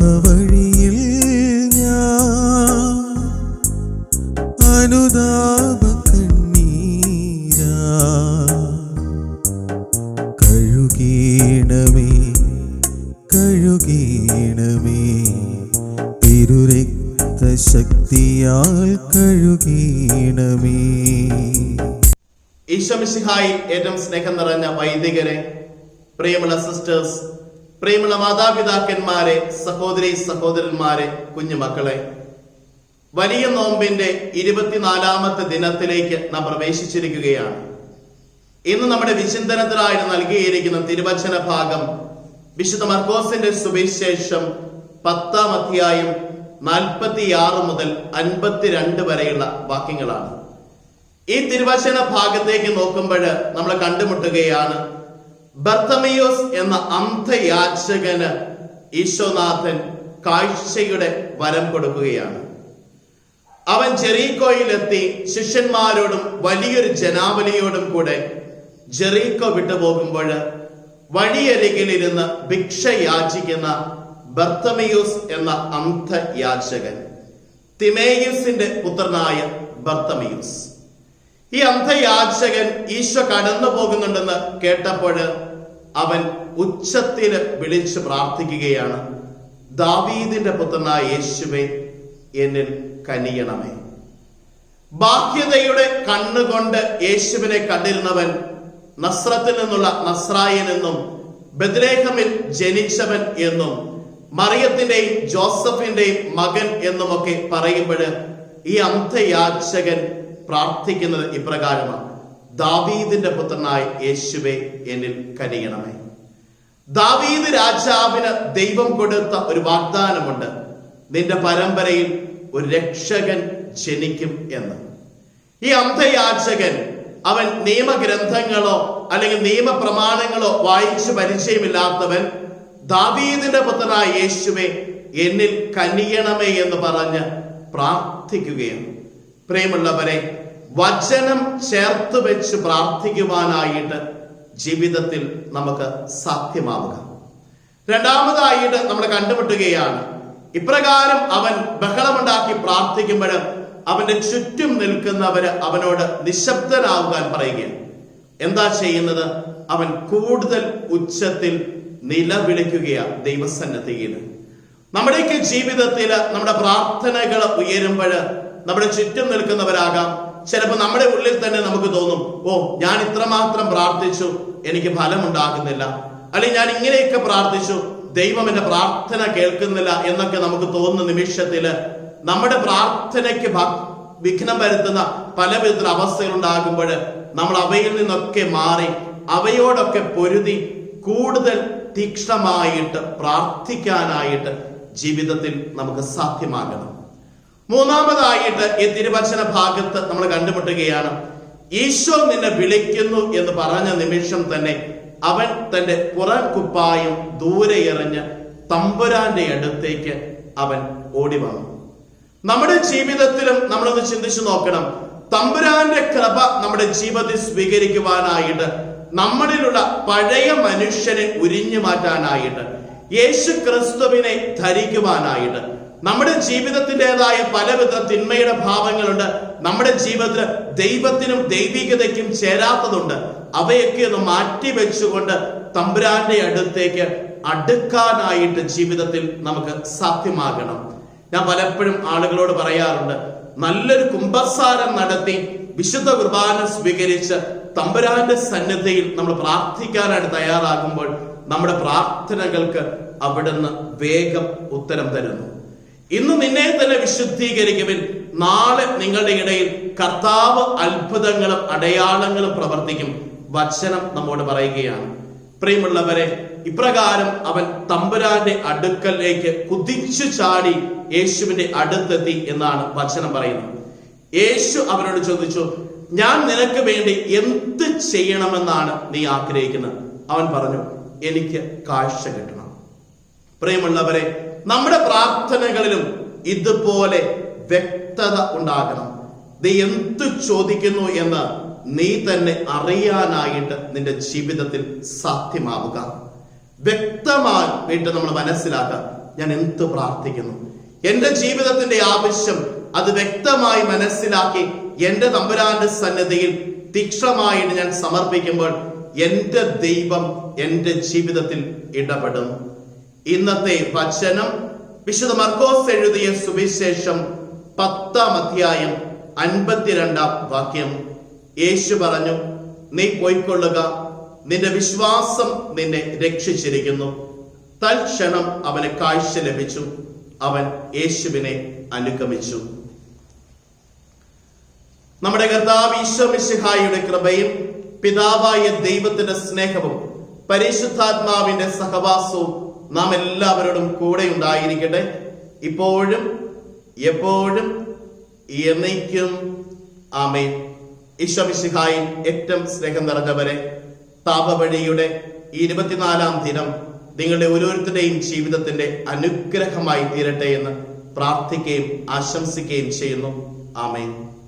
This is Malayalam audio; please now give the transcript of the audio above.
പാപവഴിയിൽ ഞാൻ അനുതാപ കണ്ണീരാ. കഴുകീണമേ കഴുകീണമേ തിരുരക്ത ശക്തിയാൽ കഴുകീണമേ ഈശോമിശിഹായിൽ ഏറ്റവും സ്നേഹം നിറഞ്ഞ വൈദികരെ പ്രിയമുള്ള സിസ്റ്റേഴ്സ് പ്രിയമുള്ള മാതാപിതാക്കന്മാരെ സഹോദരി സഹോദരന്മാരെ കുഞ്ഞുമക്കളെ. വലിയ നോമ്പിന്റെ ഇരുപത്തിനാലാമത്തെ ദിനത്തിലേക്ക് നാം പ്രവേശിച്ചിരിക്കുകയാണ്. ഇന്ന് നമ്മുടെ വിചിന്തനത്തിലായിട്ട് നൽകിയിരിക്കുന്ന തിരുവചന ഭാഗം വിശുദ്ധ മർക്കോസിന്റെ സുവിശേഷം പത്താം അധ്യായം നാൽപ്പത്തിയാറ് മുതൽ അൻപത്തിരണ്ട് വരെയുള്ള വാക്യങ്ങളാണ്. ഈ തിരുവചന ഭാഗത്തേക്ക് നോക്കുമ്പോൾ നമ്മൾ കണ്ടുമുട്ടുകയാണ് ബർത്തമയോസ് എന്ന അന്ധയാചകന് ഈശോനാഥൻ കാഴ്ചയുടെ വരം കൊടുക്കുകയാണ്. അവൻ ജെറീക്കോയിലെത്തി ശിഷ്യന്മാരോടും വലിയൊരു ജനാവലിയോടും കൂടെ ജെറീക്കോ വിട്ടുപോകുമ്പോൾ വഴിയരികിലിരുന്ന് ഭിക്ഷ യാചിക്കുന്ന ബർത്തമയൂസ് എന്ന അന്ധയാചകൻ തിമേയൂസിന്റെ പുത്രനായ ബർത്തമയൂസ്. ഈ അന്ധയാചകൻ ഈശോ കടന്നു പോകുന്നുണ്ടെന്ന് കേട്ടപ്പോൾ അവൻ ഉച്ചത്തിൽ വിളിച്ച് പ്രാർത്ഥിക്കുകയാണ് ദാവീദിന്റെ പുത്രനായ യേശുവെ എന്നിൽ കനിയണമേ. ബാഹ്യതയുടെ കണ്ണുകൊണ്ട് യേശുവിനെ കണ്ടിരുന്നവൻ നസ്രത്തിൽ നിന്നുള്ള നസ്രായൻ എന്നും ബദ്രേഹമിൽ ജനിച്ചവൻ എന്നും മറിയത്തിന്റെയും ജോസഫിന്റെയും മകൻ എന്നുമൊക്കെ പറയുമ്പോൾ ഈ അന്ധയാചകൻ പ്രാർത്ഥിക്കുന്നത് ഇപ്രകാരമാണ്. ദാവീദിന്റെ പുത്രനായ യേശുവെ എന്നിൽ കനിയണമേ. ദാവീദ് രാജാവിന് ദൈവം കൊടുത്ത ഒരു വാഗ്ദാനമുണ്ട്. നിന്റെ പരമ്പരയിൽ ഒരു രക്ഷകൻ ജനിക്കും എന്ന്. ഈ അന്ധയാചകൻ അവൻ നിയമഗ്രന്ഥങ്ങളോ അല്ലെങ്കിൽ നിയമപ്രമാണങ്ങളോ വായിച്ചു പരിചയമില്ലാത്തവൻ ദാവീദിന്റെ പുത്രനായ യേശുവെ എന്നിൽ കനിയണമേ എന്ന് പറഞ്ഞ് പ്രാർത്ഥിക്കുകയാണ്. പ്രിയമുള്ളവരെ വചനം ചേർത്ത് വെച്ച് പ്രാർത്ഥിക്കുവാനായിട്ട് ജീവിതത്തിൽ നമുക്ക് സാധ്യമാവുക. രണ്ടാമതായിട്ട് നമ്മൾ കണ്ടുമുട്ടുകയാണ് ഇപ്രകാരം അവൻ ബഹളമുണ്ടാക്കി പ്രാർത്ഥിക്കുമ്പോൾ അവന്റെ ചുറ്റും നിൽക്കുന്നവര് അവനോട് നിശബ്ദനാവുവാൻ പറയുകയാണ്. എന്താ ചെയ്യുന്നത്? അവൻ കൂടുതൽ ഉച്ചത്തിൽ നിലവിളിക്കുകയാണ് ദൈവസന്നദ്ധിയിൽ നമ്മുടെയൊക്കെ ജീവിതത്തിൽ നമ്മുടെ പ്രാർത്ഥനകൾ ഉയരുമ്പോൾ നമ്മുടെ ചുറ്റും നിൽക്കുന്നവരാകാം ചിലപ്പോൾ നമ്മുടെ ഉള്ളിൽ തന്നെ നമുക്ക് തോന്നും ഓ ഞാൻ ഇത്രമാത്രം പ്രാർത്ഥിച്ചു എനിക്ക് ഫലമുണ്ടാകുന്നില്ല. അല്ലെങ്കിൽ ഞാൻ ഇങ്ങനെയൊക്കെ പ്രാർത്ഥിച്ചു ദൈവം എന്റെ പ്രാർത്ഥന കേൾക്കുന്നില്ല എന്നൊക്കെ നമുക്ക് തോന്നുന്ന നിമിഷത്തിൽ നമ്മുടെ പ്രാർത്ഥനയ്ക്ക് വിഘ്നം വരുത്തുന്ന പല വിധത്തിൽ അവസ്ഥകൾ ഉണ്ടാകുമ്പോൾ നമ്മൾ അവയിൽ നിന്നൊക്കെ മാറി അവയോടൊക്കെ പൊരുതി കൂടുതൽ തീക്ഷ്ണമായിട്ട് പ്രാർത്ഥിക്കാനായിട്ട് ജീവിതത്തിൽ നമുക്ക് സാധ്യമാകണം. മൂന്നാമതായിട്ട് ഈ തിരുവചന ഭാഗത്ത് നമ്മൾ കണ്ടുമുട്ടുകയാണ് ഈശോ നിന്നെ വിളിക്കുന്നു എന്ന് പറഞ്ഞ നിമിഷം തന്നെ അവൻ തന്റെ പുറം കുപ്പായം ദൂരെ എറിഞ്ഞ് തമ്പുരാന്റെ അടുത്തേക്ക് അവൻ ഓടി വന്നു. നമ്മുടെ ജീവിതത്തിലും നമ്മളൊന്ന് ചിന്തിച്ചു നോക്കണം തമ്പുരാന്റെ കൃപ നമ്മുടെ ജീവിതത്തിൽ സ്വീകരിക്കുവാനായിട്ട് നമ്മളിലുള്ള പഴയ മനുഷ്യനെ ഉരിഞ്ഞു മാറ്റാനായിട്ട് യേശു ക്രിസ്തുവിനെ ധരിക്കുവാനായിട്ട് നമ്മുടെ ജീവിതത്തിന്റെതായ പലവിധ തിന്മയുടെ ഭാവങ്ങളുണ്ട്. നമ്മുടെ ജീവിതത്തിൽ ദൈവത്തിനും ദൈവികതയ്ക്കും ചേരാത്തതുണ്ട്. അവയൊക്കെ ഒന്ന് മാറ്റി വെച്ചുകൊണ്ട് തമ്പുരാന്റെ അടുത്തേക്ക് അടുക്കാനായിട്ട് ജീവിതത്തിൽ നമുക്ക് സാധ്യമാകണം. ഞാൻ പലപ്പോഴും ആളുകളോട് പറയാറുണ്ട് നല്ലൊരു കുംഭസാരം നടത്തി വിശുദ്ധ കുർബാന സ്വീകരിച്ച് തമ്പുരാന്റെ സന്നിധിയിൽ നമ്മൾ പ്രാർത്ഥിക്കാനായിട്ട് തയ്യാറാകുമ്പോൾ നമ്മുടെ പ്രാർത്ഥനകൾക്ക് അവിടുന്ന് വേഗം ഉത്തരം തരുന്നു. ഇന്ന് നിന്നെ തന്നെ വിശുദ്ധീകരിക്കുവിൻ. നാളെ നിങ്ങളുടെ ഇടയിൽ കർത്താവ് അത്ഭുതങ്ങളും അടയാളങ്ങളും പ്രവർത്തിക്കും. വചനം നമ്മോട് പറയുകയാണ്. പ്രിയമുള്ളവരെ ഇപ്രകാരം അവൻ തമ്പുരാന്റെ അടുക്കലേക്ക് കുതിച്ചു ചാടി യേശുവിന്റെ അടുത്തെത്തി എന്നാണ് വചനം പറയുന്നത്. യേശു അവനോട് ചോദിച്ചു ഞാൻ നിനക്ക് വേണ്ടി എന്ത് ചെയ്യണമെന്നാണ് നീ ആഗ്രഹിക്കുന്നത്? അവൻ പറഞ്ഞു എനിക്ക് കാഴ്ച കിട്ടണം. പ്രിയമുള്ളവരെ നമ്മുടെ പ്രാർത്ഥനകളിലും ഇതുപോലെ വ്യക്തത ഉണ്ടാകണം. നീ എന്ത് ചോദിക്കുന്നു എന്ന് നീ തന്നെ അറിയാനായിട്ട് നിന്റെ ജീവിതത്തിൽ സാധ്യമാവുക. വ്യക്തമായിട്ട് നമ്മൾ മനസ്സിലാക്കുക ഞാൻ എന്ത് പ്രാർത്ഥിക്കുന്നു? എന്റെ ജീവിതത്തിന്റെ ആവശ്യം അത് വ്യക്തമായി മനസ്സിലാക്കി എന്റെ തമ്പുരാന്റെ സന്നദ്ധയിൽ തീക്ഷണമായിട്ട് ഞാൻ സമർപ്പിക്കുമ്പോൾ എന്റെ ദൈവം എന്റെ ജീവിതത്തിൽ ഇടപെടും. ഇന്നത്തെ വചനം വിശുദ്ധ മർക്കോസ് എഴുതിയ സുവിശേഷം പത്താം അധ്യായം അൻപത്തിരണ്ടാം വാക്യം. യേശു പറഞ്ഞു നീ പോയിക്കൊള്ളുക നിന്റെ വിശ്വാസം നിന്നെ രക്ഷിച്ചിരിക്കുന്നു. തൽക്ഷണം അവന് കാഴ്ച ലഭിച്ചു അവൻ യേശുവിനെ അനുഗമിച്ചു. നമ്മുടെ കർത്താവ് ഈശോമിശിഹായുടെ കൃപയും പിതാവായ ദൈവത്തിന്റെ സ്നേഹവും പരിശുദ്ധാത്മാവിന്റെ സഹവാസവും നാം എല്ലാവരോടും കൂടെ ഉണ്ടായിരിക്കട്ടെ. ഇപ്പോഴും എപ്പോഴും എന്നേക്കും. ആമേൻ. ഈശോമിശിഹായിൽ ഏറ്റവും സ്നേഹം നിറഞ്ഞവരെ താപവഴിയുടെ ഇരുപത്തിനാലാം ദിനം നിങ്ങളുടെ ഓരോരുത്തരുടെയും ജീവിതത്തിന്റെ അനുഗ്രഹമായി തീരട്ടെ എന്ന് പ്രാർത്ഥിക്കുകയും ആശംസിക്കുകയും ചെയ്യുന്നു. ആമേൻ.